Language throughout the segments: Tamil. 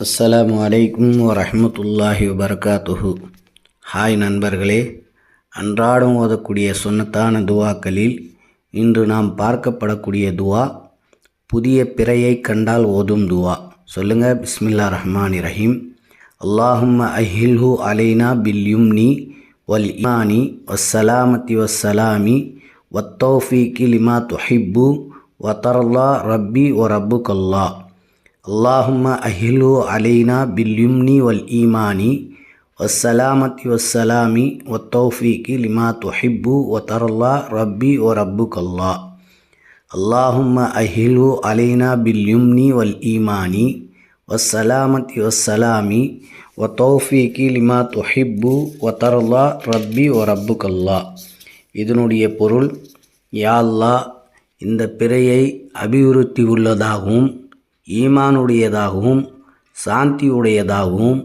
அஸ்ஸலாமு அலைக்கும் வரஹ்மத்துல்லாஹி வபரகாத்துஹு. ஹாய் நண்பர்களே அன்றாடம் ஓதக்கூடிய சுன்னத்தான துவாக்களில் இன்று நாம் பார்க்கப்படக்கூடிய துவா புதிய பிறையை கண்டால் ஓதும் துவா. சொல்லுங்க பிஸ்மில்லா ரஹ்மான் ரஹீம். அல்லாஹும் அஹில்ஹு அலைனா பில்யும்னி வல் இமானி வஸ்ஸலாமத்தி வசலாமி வத்தௌஃபீக்கி லிமா துஹிப்பு வத்தர்லா ரப்பி ஒ ரப்புக்கல்லா اللهم أهله علينا باليمن والإيمان والسلامة والسلام والتوفيق لما تحب وترضى ربي وربك الله اللهم أهله علينا باليمن والإيمان والسلامة والسلام والتوفيق لما تحب وترضى ربي وربك الله இதனுடைய பொருள் யா அல்லாஹ் இந்த பிறையை அபிவிருத்தி உள்ளதாகவும் ஈமானுடையதாகவும் சாந்தியுடையதாகவும்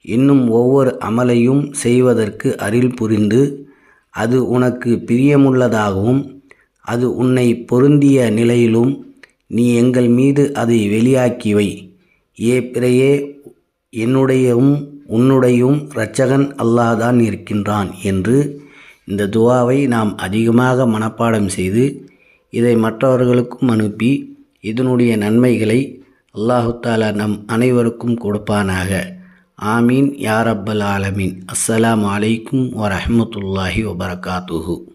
இன்னும் ஒவ்வொரு அமலையும் செய்வதற்கு அருள் புரிந்து அது உனக்கு பிரியமுள்ளதாகவும் அது உன்னை பொருந்திய நிலையிலும் நீ எங்கள் மீது அதை வெளியாக்கி வை. ஏ பிறையே என்னுடையவும் உன்னுடையும் இரட்சகன் அல்லாதான் இருக்கின்றான் என்று இந்த துவாவை நாம் அதிகமாக மனப்பாடம் செய்து இதை மற்றவர்களுக்கும் அனுப்பி இதனுடைய நன்மைகளை அல்லாஹு தாலா நம் அனைவருக்கும் கொடுப்பானாக. ஆமீன். யாரப்பல் ஆலமீன். அஸ்ஸலாமு அலைக்கும் வரஹ்மத்துல்லாஹி வபரகாத்துஹூ.